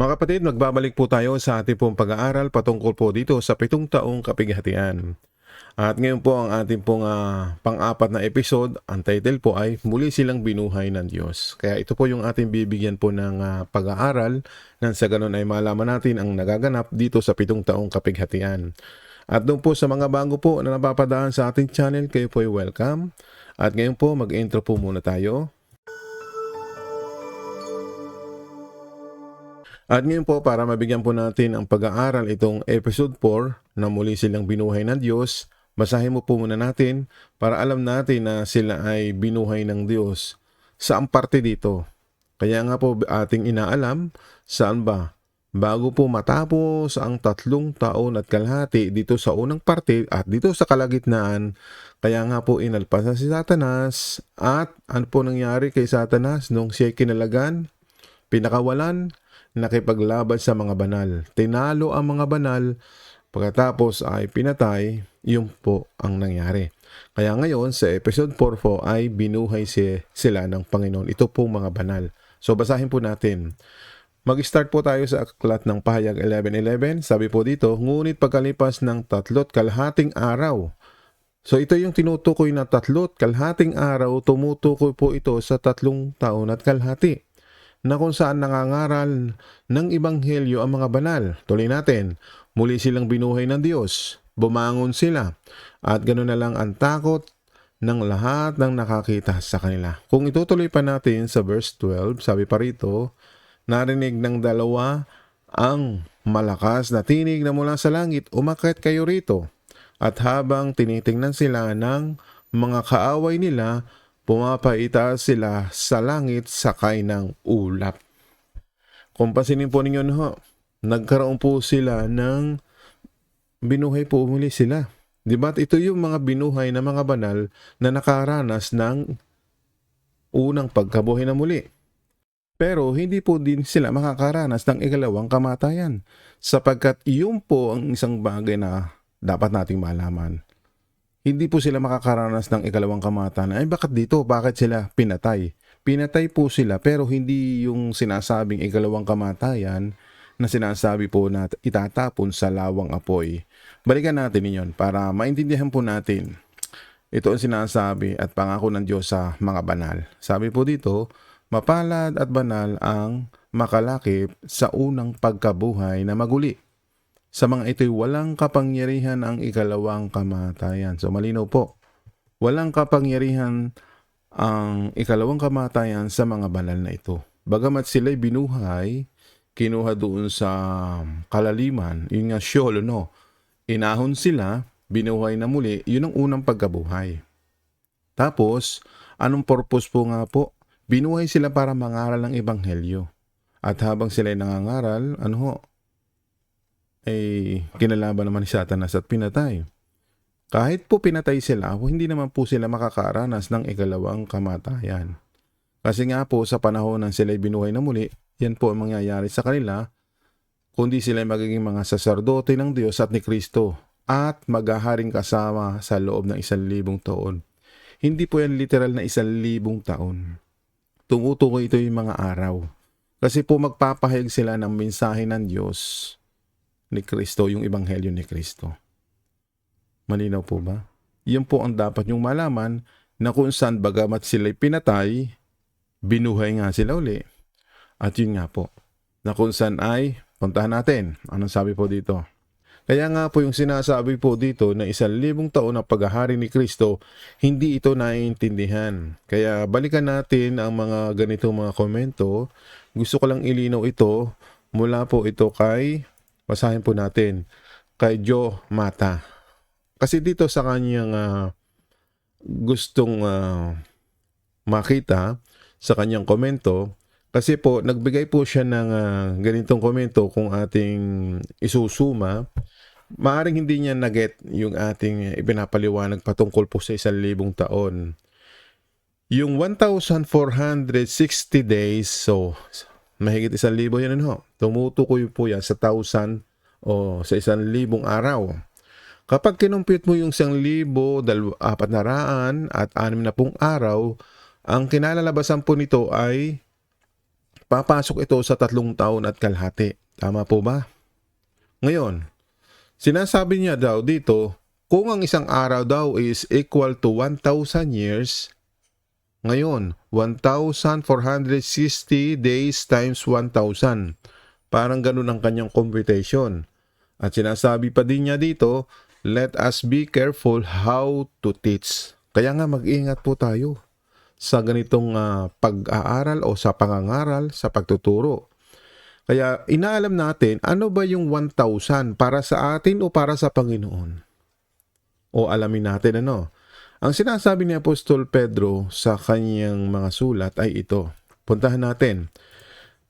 Mga kapatid, magbabalik po tayo sa ating pong pag-aaral patungkol po dito sa pitong taong kapighatian. At ngayon po ang ating pong ah, pang-apat na episode, ang title po ay Muli silang binuhay ng Diyos. Kaya ito po yung ating bibigyan po ng ah, pag-aaral nang sa ganun ay malaman natin ang nagaganap dito sa pitong taong kapighatian. At doon po sa mga bago po na napapadaan sa ating channel, kayo po ay welcome. At ngayon po, mag-intro po muna tayo. At ngayon po, para mabigyan po natin ang pag-aaral itong episode 4 na muli silang binuhay ng Diyos, basahin mo po muna natin para alam natin na sila ay binuhay ng Diyos. Saan parte dito? Kaya nga po ating inaalam, saan ba? Bago po matapos ang tatlong taon at kalahati dito sa unang parte at dito sa kalagitnaan, kaya nga po inalpas na si Satanas at ano po nangyari kay Satanas nung siya kinalagan, pinakawalan, nakipaglaban sa mga banal. Tinalo ang mga banal, pagkatapos ay pinatay, yun po ang nangyari. Kaya ngayon sa episode 4 po ay binuhay si, sila ng Panginoon. Ito po mga banal. So basahin po natin. Mag-start po tayo sa aklat ng pahayag 11.11. Sabi po dito, ngunit pagkalipas ng tatlot kalahating araw. So ito yung tinutukoy na tatlot kalahating araw, tumutukoy po ito sa tatlong taon at kalahati na kung saan nangangaral ng ibanghelyo ang mga banal. Tuloy natin, muli silang binuhay ng Diyos, bumangon sila, at ganoon na lang ang takot ng lahat ng nakakita sa kanila. Kung itutuloy pa natin sa verse 12, sabi pa rito, narinig ng dalawa ang malakas na tinig na mula sa langit, umakit kayo rito. At habang tinitingnan sila ng mga kaaway nila, pumapaita sila sa langit sakay ng ulap. Kung pasinin po ninyo no, nagkaroon po sila ng binuhay po muli sila. Di ba? Ito yung mga binuhay na mga banal na nakaranas ng unang pagkabuhay na muli. Pero hindi po din sila makakaranas ng ikalawang kamatayan sapagkat iyon po ang isang bagay na dapat nating malaman hindi po sila makakaranas ng ikalawang kamatayan. Ay bakit dito? Bakit sila pinatay? Pinatay po sila pero hindi yung sinasabing ikalawang kamatayan na sinasabi po na itatapon sa lawang apoy. Balikan natin yon para maintindihan po natin. Ito ang sinasabi at pangako ng Diyos sa mga banal. Sabi po dito, mapalad at banal ang makalakip sa unang pagkabuhay na maguli sa mga ito'y walang kapangyarihan ang ikalawang kamatayan. So malinaw po, walang kapangyarihan ang ikalawang kamatayan sa mga banal na ito. Bagamat sila'y binuhay, kinuha doon sa kalaliman, yun nga Sheol, no? Inahon sila, binuhay na muli, yun ang unang pagkabuhay. Tapos, anong purpose po nga po? Binuhay sila para mangaral ng ebanghelyo. At habang sila'y nangangaral, ano ho, ay kinalaban naman ni Satanas at pinatay. Kahit po pinatay sila, hindi naman po sila makakaranas ng ikalawang kamatayan. Kasi nga po sa panahon ng sila'y binuhay na muli, yan po ang mangyayari sa kanila, kundi sila magiging mga saserdote ng Diyos at ni Kristo at maghaharing kasama sa loob ng isang libong taon. Hindi po yan literal na isang libong taon. Tumutukoy ito yung mga araw. Kasi po magpapahayag sila ng mensahe ng Diyos ni Kristo, yung ebanghelyo ni Kristo. Malinaw po ba? Yan po ang dapat nyong malaman na kung saan bagamat sila'y pinatay, binuhay nga sila uli. At yun nga po, na kung saan ay, puntahan natin. Anong sabi po dito? Kaya nga po yung sinasabi po dito na isang libong taon na paghahari ni Kristo, hindi ito naiintindihan. Kaya balikan natin ang mga ganitong mga komento. Gusto ko lang ilinaw ito mula po ito kay Basahin po natin kay Joe Mata. Kasi dito sa kanyang uh, gustong uh, makita sa kanyang komento, kasi po nagbigay po siya ng uh, ganitong komento kung ating isusuma, maaring hindi niya naget yung ating ipinapaliwanag patungkol po sa isang libong taon. Yung 1,460 days, so mahigit isang libo yan ano, tumutukoy po yan sa 1,000 o sa isang libong araw. Kapag kinumpit mo yung isang libo, dal- apat na raan at anim na pong araw, ang kinalalabasan po nito ay papasok ito sa tatlong taon at kalahati. Tama po ba? Ngayon, sinasabi niya daw dito, kung ang isang araw daw is equal to 1,000 years, ngayon, 1,460 days times 1,000. Parang ganun ang kanyang computation. At sinasabi pa din niya dito, let us be careful how to teach. Kaya nga mag-ingat po tayo sa ganitong ah, pag-aaral o sa pangangaral, sa pagtuturo. Kaya inaalam natin, ano ba yung 1,000 para sa atin o para sa Panginoon? O alamin natin ano? Ang sinasabi ni Apostol Pedro sa kanyang mga sulat ay ito. Puntahan natin.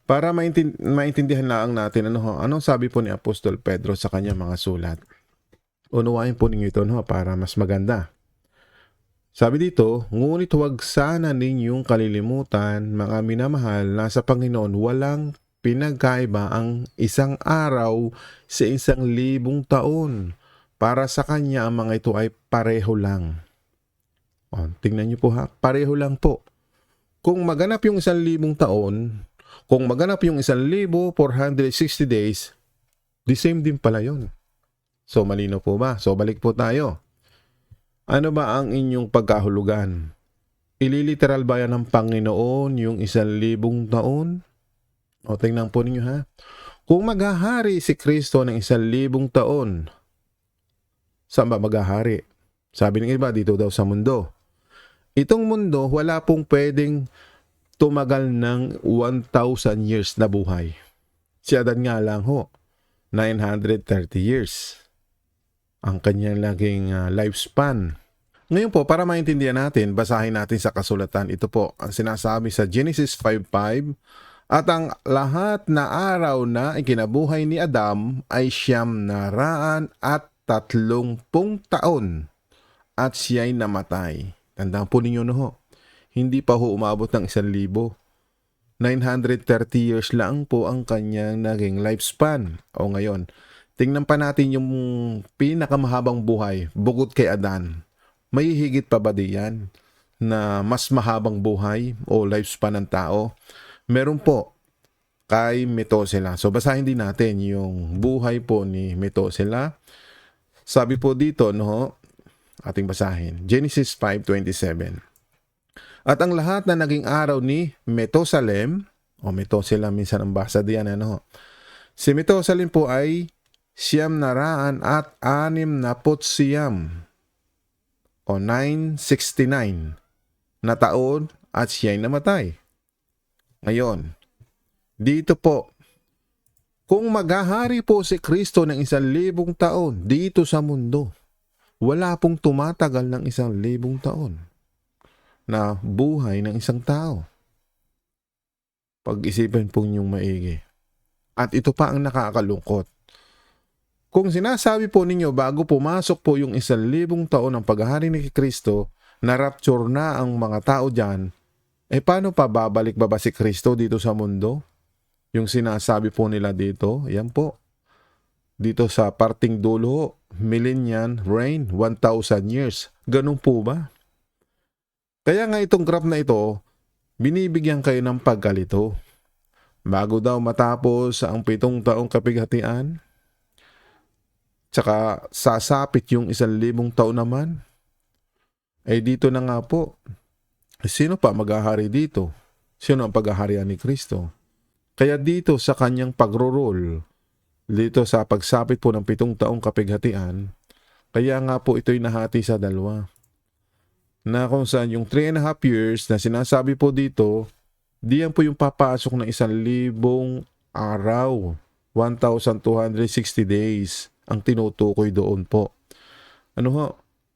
Para maintin- maintindihan lang natin ano ho, anong sabi po ni Apostol Pedro sa kanyang mga sulat. Unawain po ninyo ito no, para mas maganda. Sabi dito, ngunit huwag sana ninyong kalilimutan, mga minamahal, na sa Panginoon walang pinagkaiba ang isang araw sa isang libong taon. Para sa Kanya, ang mga ito ay pareho lang. O, tingnan niyo po ha, pareho lang po. Kung maganap yung isang libong taon, kung maganap yung isang libo, 460 days, the same din pala yon. So, malino po ba? So, balik po tayo. Ano ba ang inyong pagkahulugan? Ililiteral ba yan ng Panginoon yung isang libong taon? O tingnan po ninyo ha. Kung maghahari si Kristo ng isang libong taon, saan ba maghahari? Sabi ng iba, dito daw sa mundo. Itong mundo, wala pong pwedeng tumagal ng 1,000 years na buhay. Si Adan nga lang ho, 930 years ang kanyang laging ah, lifespan. Ngayon po, para maintindihan natin, basahin natin sa kasulatan. Ito po, ang sinasabi sa Genesis 5.5, At ang lahat na araw na ikinabuhay ni Adam ay siyam na raan at tatlongpung taon at siya'y namatay. Tandaan po ninyo no ho, hindi pa ho umabot ng isang libo. 930 years lang po ang kanyang naging lifespan. O ngayon, tingnan pa natin yung pinakamahabang buhay bukod kay Adan. May higit pa ba diyan na mas mahabang buhay o lifespan ng tao? Meron po kay Metosela. So basahin din natin yung buhay po ni Metosela. Sabi po dito, no, ating basahin. Genesis 5.27 At ang lahat na naging araw ni Metosalem, o Metosela minsan ang basa diyan, ano, si Metosalem po ay siyam na raan at anim na siyam o 969 na taon at siya'y namatay. Ngayon, dito po, kung maghahari po si Kristo ng isang libong taon dito sa mundo, wala pong tumatagal ng isang libong taon na buhay ng isang tao. Pag-isipin po niyong maigi. At ito pa ang nakakalungkot. Kung sinasabi po ninyo bago pumasok po yung isang libong taon ng paghahari ni Kristo, na rapture na ang mga tao dyan, eh paano pa babalik ba ba si Kristo dito sa mundo? Yung sinasabi po nila dito, yan po. Dito sa parting dulo, millennial reign, 1,000 years. Ganun po ba? Kaya nga itong graph na ito, binibigyan kayo ng pagkalito. Bago daw matapos ang pitong taong kapighatian, tsaka sasapit yung isang libong taon naman, eh dito na nga po, sino pa maghahari dito? Sino ang paghaharian ni Kristo? Kaya dito sa kanyang pagro-roll, dito sa pagsapit po ng pitong taong kapighatian, kaya nga po ito'y nahati sa dalawa. Na kung saan yung three and a half years na sinasabi po dito, diyan po yung papasok ng isang libong araw. 1,260 days ang tinutukoy doon po. Ano ho?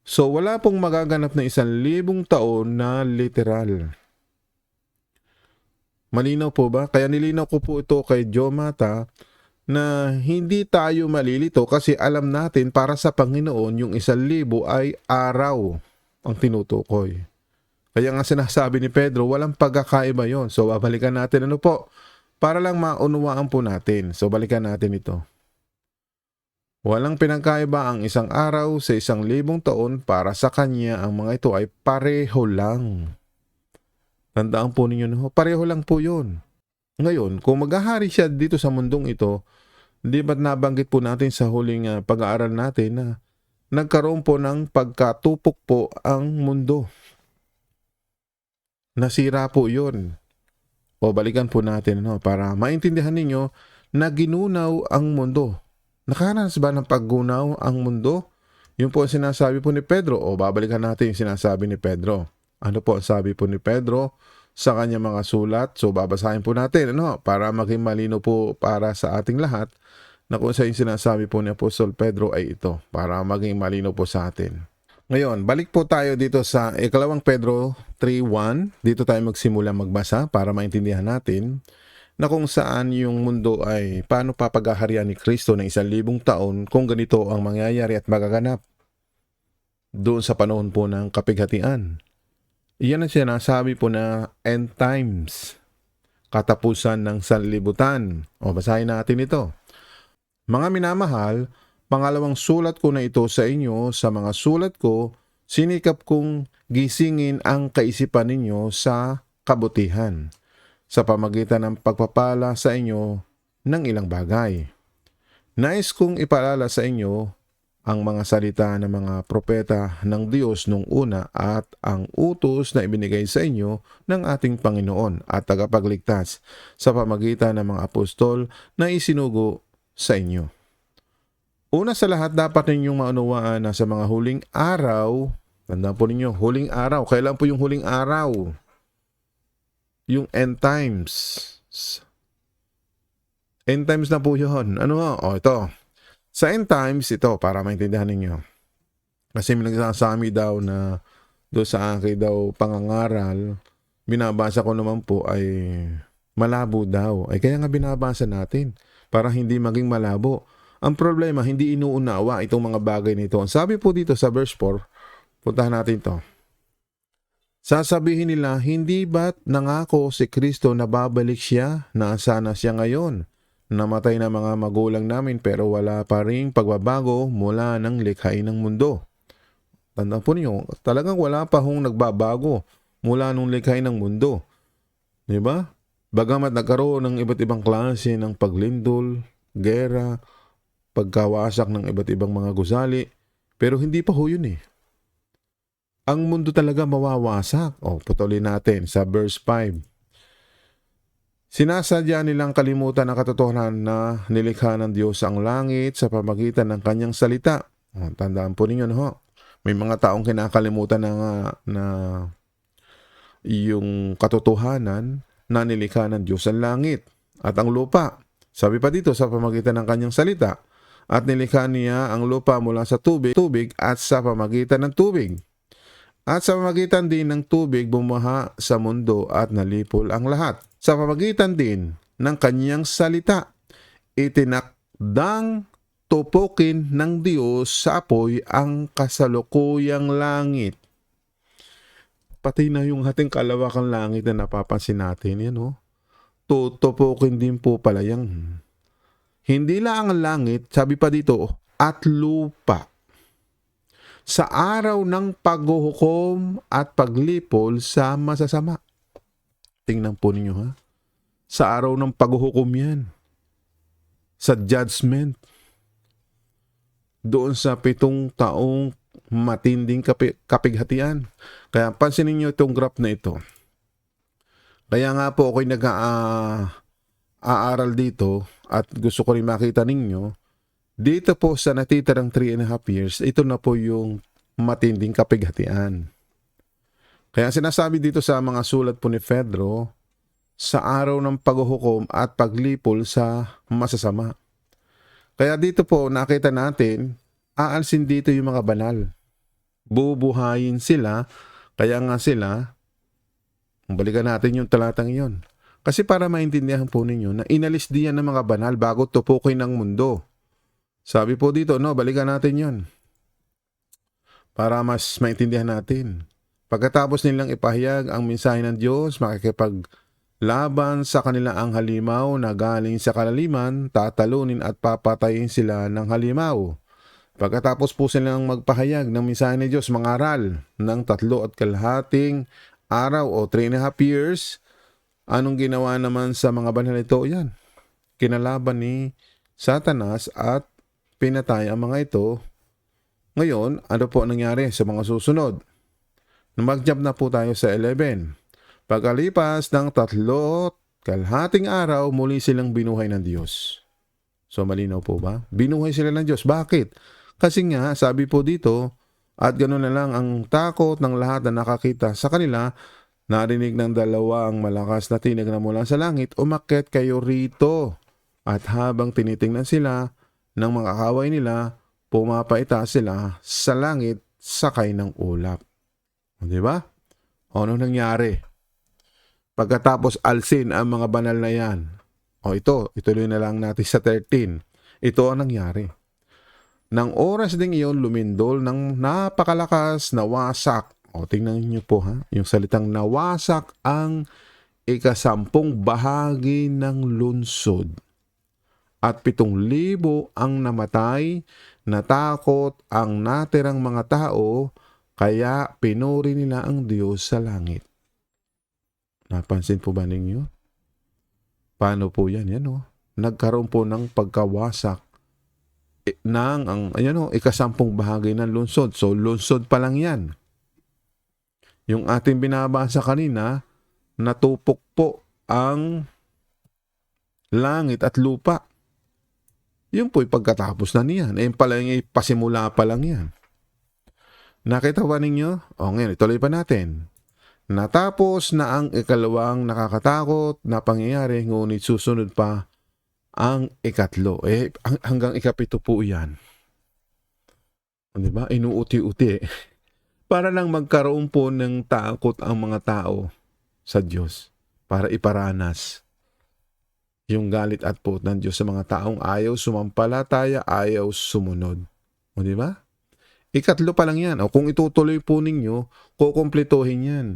So wala pong magaganap na isang libong taon na literal. Malinaw po ba? Kaya nilinaw ko po ito kay Joe Mata na hindi tayo malilito kasi alam natin para sa Panginoon yung isang libo ay araw ang tinutukoy. Kaya nga sinasabi ni Pedro, walang pagkakaiba yon. So babalikan natin ano po, para lang maunawaan po natin. So balikan natin ito. Walang pinagkaiba ang isang araw sa isang libong taon para sa kanya ang mga ito ay pareho lang. Tandaan po ninyo, no? pareho lang po yun. Ngayon, kung maghahari siya dito sa mundong ito, di ba't nabanggit po natin sa huling ah, pag-aaral natin na nagkaroon po ng pagkatupok po ang mundo. Nasira po yun. O balikan po natin no, para maintindihan ninyo na ginunaw ang mundo. Nakaranas ba ng paggunaw ang mundo? Yun po ang sinasabi po ni Pedro. O babalikan natin yung sinasabi ni Pedro. Ano po ang sabi po ni Pedro sa kanyang mga sulat? So babasahin po natin ano, para maging malino po para sa ating lahat na kung sa yung sinasabi po ni Apostol Pedro ay ito para maging malino po sa atin. Ngayon, balik po tayo dito sa ikalawang Pedro 3.1. Dito tayo magsimula magbasa para maintindihan natin na kung saan yung mundo ay paano papaghaharian ni Kristo ng isang libong taon kung ganito ang mangyayari at magaganap doon sa panahon po ng kapighatian. Iyan ang sinasabi po na end times, katapusan ng sanlibutan. O basahin natin ito. Mga minamahal, pangalawang sulat ko na ito sa inyo, sa mga sulat ko, sinikap kong gisingin ang kaisipan ninyo sa kabutihan sa pamagitan ng pagpapala sa inyo ng ilang bagay. Nais kong ipaalala sa inyo ang mga salita ng mga propeta ng Diyos nung una at ang utos na ibinigay sa inyo ng ating Panginoon at tagapagligtas sa pamagitan ng mga apostol na isinugo sa inyo. Una sa lahat, dapat ninyong maunawaan na sa mga huling araw, tandaan po ninyo, huling araw, kailan po yung huling araw? Yung end times. End times na po yun. Ano nga? O, ito. Sa end times, ito, para maintindihan ninyo. Kasi may nagsasami daw na do sa akin daw pangangaral, binabasa ko naman po ay malabo daw. Ay kaya nga binabasa natin para hindi maging malabo. Ang problema, hindi inuunawa itong mga bagay nito. Ang sabi po dito sa verse 4, puntahan natin to. Sasabihin nila, hindi ba't nangako si Kristo na babalik siya? Nasaan na siya ngayon? Namatay na mga magulang namin pero wala pa rin pagbabago mula ng likhain ng mundo. Tandaan po niyo, talagang wala pa hong nagbabago mula nung likhain ng mundo. Di ba? Bagamat nagkaroon ng iba't ibang klase ng paglindol, gera, pagkawasak ng iba't ibang mga gusali, pero hindi pa ho yun eh. Ang mundo talaga mawawasak. O, putulin natin sa verse 5. Sinasadya nilang kalimutan ang katotohanan na nilikha ng Diyos ang langit sa pamagitan ng kanyang salita. O, tandaan po ninyo, no? May mga taong kinakalimutan na, nga na yung katotohanan na nilikha ng Diyos ang langit at ang lupa. Sabi pa dito sa pamagitan ng kanyang salita, at nilikha niya ang lupa mula sa tubig, tubig at sa pamagitan ng tubig. At sa pamagitan din ng tubig bumaha sa mundo at nalipol ang lahat. Sa pamagitan din ng kanyang salita, itinakdang tupukin ng Diyos sa apoy ang kasalukuyang langit. Pati na yung ating kalawakang langit na napapansin natin, yan o. Tutupukin din po pala yan. Hindi lang ang langit, sabi pa dito, at lupa sa araw ng paghuhukom at paglipol sa masasama. Tingnan po ninyo ha. Sa araw ng paghuhukom yan. Sa judgment. Doon sa pitong taong matinding kapi- kapighatian. Kaya pansinin niyo itong graph na ito. Kaya nga po ako'y nag-aaral dito at gusto ko rin makita ninyo dito po sa natitirang 3 and a half years, ito na po yung matinding kapighatian. Kaya sinasabi dito sa mga sulat po ni Pedro, sa araw ng paghuhukom at paglipol sa masasama. Kaya dito po nakita natin, aalsin dito yung mga banal. Bubuhayin sila, kaya nga sila, balikan natin yung talatang yon. Kasi para maintindihan po ninyo na inalis diyan ng mga banal bago tupukin ng mundo. Sabi po dito, no, balikan natin yon para mas maintindihan natin. Pagkatapos nilang ipahayag ang mensahe ng Diyos, makikipaglaban sa kanila ang halimaw na galing sa kalaliman, tatalunin at papatayin sila ng halimaw. Pagkatapos po silang magpahayag ng mensahe ng Diyos, mangaral ng tatlo at kalahating araw o three and a half years, Anong ginawa naman sa mga banal ito? Yan. Kinalaban ni Satanas at pinatay ang mga ito. Ngayon, ano po ang nangyari sa mga susunod? Mag-jump na po tayo sa 11. Pagkalipas ng tatlo kalhating araw, muli silang binuhay ng Diyos. So malinaw po ba? Binuhay sila ng Diyos. Bakit? Kasi nga, sabi po dito, at ganoon na lang ang takot ng lahat na nakakita sa kanila, narinig ng dalawang malakas na tinig na mula sa langit, umakyat kayo rito. At habang tinitingnan sila ng mga kaway nila, pumapaita sila sa langit sakay ng ulap. O, Di ba? O, ano nangyari? Pagkatapos alsin ang mga banal na yan. O ito, ituloy na lang natin sa 13. Ito ang nangyari. Nang oras ding iyon, lumindol ng napakalakas na wasak. O tingnan niyo po ha, yung salitang nawasak ang ikasampung bahagi ng lunsod. At pitong libo ang namatay, natakot ang natirang mga tao, kaya pinuri nila ang Diyos sa langit. Napansin po ba ninyo? Paano po yan? Yan o. Nagkaroon po ng pagkawasak eh, ng ang ayan o, ikasampung bahagi ng lunsod. So lunsod pa lang yan. Yung ating binabasa kanina, natupok po ang langit at lupa. Yun po'y pagkatapos na niyan. Eh, pala yung pasimula pa lang yan. Nakita ba ninyo? O ngayon, ituloy pa natin. Natapos na ang ikalawang nakakatakot na pangyayari, ngunit susunod pa ang ikatlo. Eh, hang- hanggang ikapito po yan. Di ba? Inuuti-uti. Para lang magkaroon po ng takot ang mga tao sa Diyos. Para iparanas yung galit at puot ng Diyos sa mga taong ayaw sumampalataya, ayaw sumunod. O di ba? Ikatlo pa lang yan. O kung itutuloy po ninyo, kukumplituhin yan.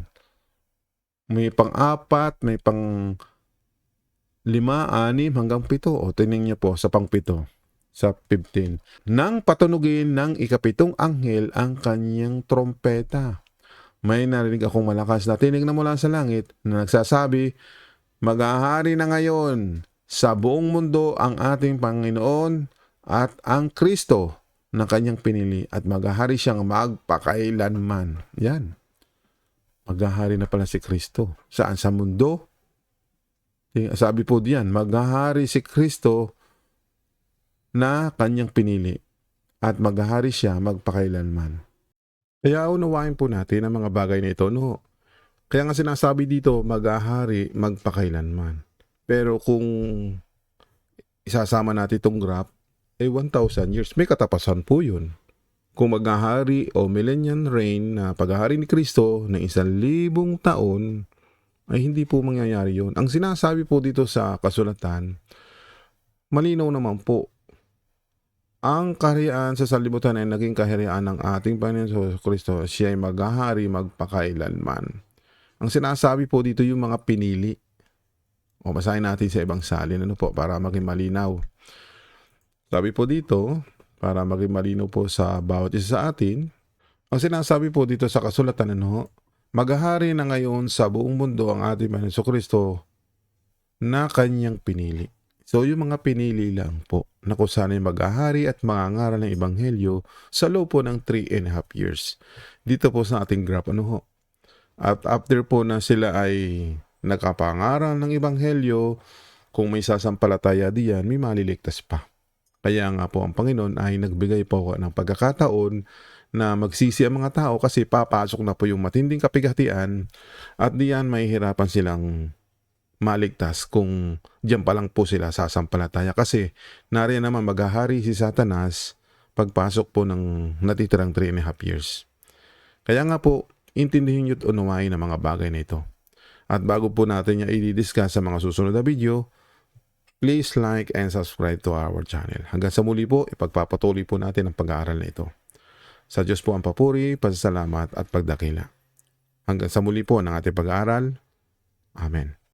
May pang-apat, may pang lima, anim, hanggang pito. O tingnan niyo po sa pang-pito, sa 15. Nang patunugin ng ikapitong anghel ang kanyang trompeta. May narinig akong malakas na tinig mula sa langit na nagsasabi, Maghahari na ngayon sa buong mundo ang ating Panginoon at ang Kristo na kanyang pinili at maghahari siyang magpakailanman. Yan. Maghahari na pala si Kristo. Saan? Sa mundo? Sabi po diyan, maghahari si Kristo na kanyang pinili at maghahari siya magpakailanman. Kaya unawain po natin ang mga bagay na ito. No? Kaya nga sinasabi dito, maghahari magpakailanman. Pero kung isasama natin itong graph, eh 1,000 years, may katapasan po yun. Kung maghahari o millennial reign na paghahari ni Kristo ng isang libong taon, ay hindi po mangyayari yun. Ang sinasabi po dito sa kasulatan, malinaw naman po, ang kaharian sa salibutan ay naging kaharian ng ating Panginoon Kristo. Siya ay maghahari magpakailanman. Ang sinasabi po dito yung mga pinili. O basahin natin sa ibang salin ano po para maging malinaw. Sabi po dito, para maging malinaw po sa bawat isa sa atin, ang sinasabi po dito sa kasulatan ano, maghahari na ngayon sa buong mundo ang ating Panginoon Kristo na kanyang pinili. So yung mga pinili lang po na kung saan ay maghahari at mangangaral ng Ebanghelyo sa loob po ng 3 and a half years. Dito po sa ating graph ano ho. At after po na sila ay nakapangaral ng Ebanghelyo, kung may sasampalataya diyan, may maliligtas pa. Kaya nga po ang Panginoon ay nagbigay po ng pagkakataon na magsisi ang mga tao kasi papasok na po yung matinding kapigatian at diyan may hirapan silang maligtas kung diyan pa lang po sila sasampalataya kasi nariyan naman maghahari si Satanas pagpasok po ng natitirang 3 and a half years. Kaya nga po, intindihin nyo at unawain ang mga bagay na ito. At bago po natin yung i-discuss sa mga susunod na video, please like and subscribe to our channel. Hanggang sa muli po, ipagpapatuloy po natin ang pag-aaral na ito. Sa Diyos po ang papuri, pasasalamat at pagdakila. Hanggang sa muli po ng ating pag-aaral. Amen.